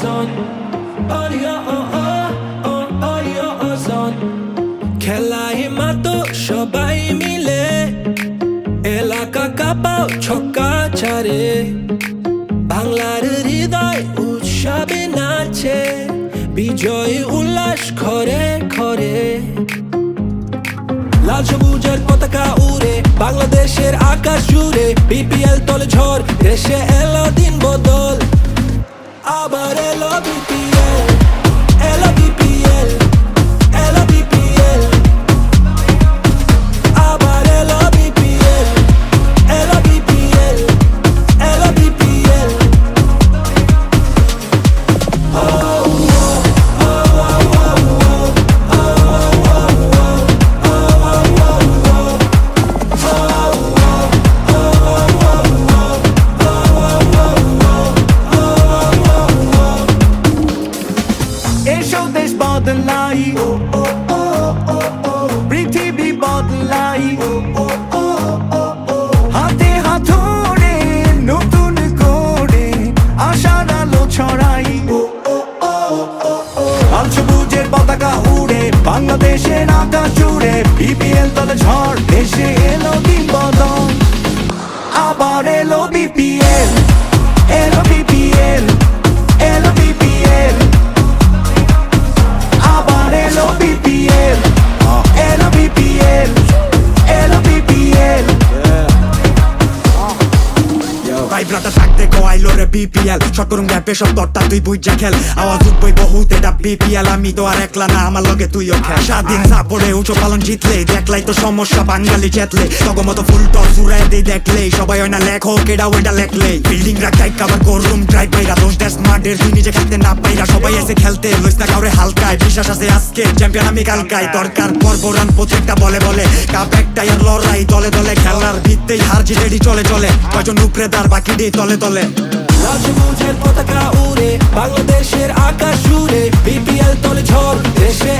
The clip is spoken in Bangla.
oh, oh, oh, হৃদয় উৎসবে নাচে বিজয় উল্লাস খরে খরে লাল সবুজের পতাকা উড়ে বাংলাদেশের আকাশ জুড়ে বিপিএল তলে ঝড় দেশে এলো হাতে হাত ধরে নতুন করে আশার আলো ছড়াই লাল সবুজের পতাকা উড়ে বাংলাদেশের আকাশ জুড়ে বিপিএল তাদের ঝড় ভাই ব্রাদার থাকতে কোয়াইলো রে বিপিএল শর্ট গ্যাপে সব দরটা তুই বুঝা খেল। আওয়াজ উঠবই বহুত, এটা বিপিএল আমি তো আর একলা না, আমার লগে তুইও খেল। স্বাধীন সাপড়ে উঁচু পালন জিতলে, দেখলাই তো সমস্যা, বাঙালি চেতলে। তখন মতো ফুল টস উড়াই দেই দেখলে সবাই হয় না লেখক এটা ওইটা লেখলে বিল্ডিং রাখাই কাবার করুম ড্রাইভ পাইরা দোষ দেশ মাঠের তুই নিজে খেলতে না পাইরা সবাই এসে খেলতে লইস না, কাউরে হালকায়। বিশ্বাস আছে আজকে চ্যাম্পিয়ন আমি কালকায়। দরকার পর্ব রান প্রত্যেকটা বলে বলে। কাপ একটাই আর লড়াই, দলে দলে খেলার রেডি, চলে চলে। কয়জন উপরে তার বাকি দিয়ে তলে তলে। লাল পতাকা উড়ে, বাংলাদেশের আকাশ জুড়ে, বিপিএল তলে ঝড়, দেশে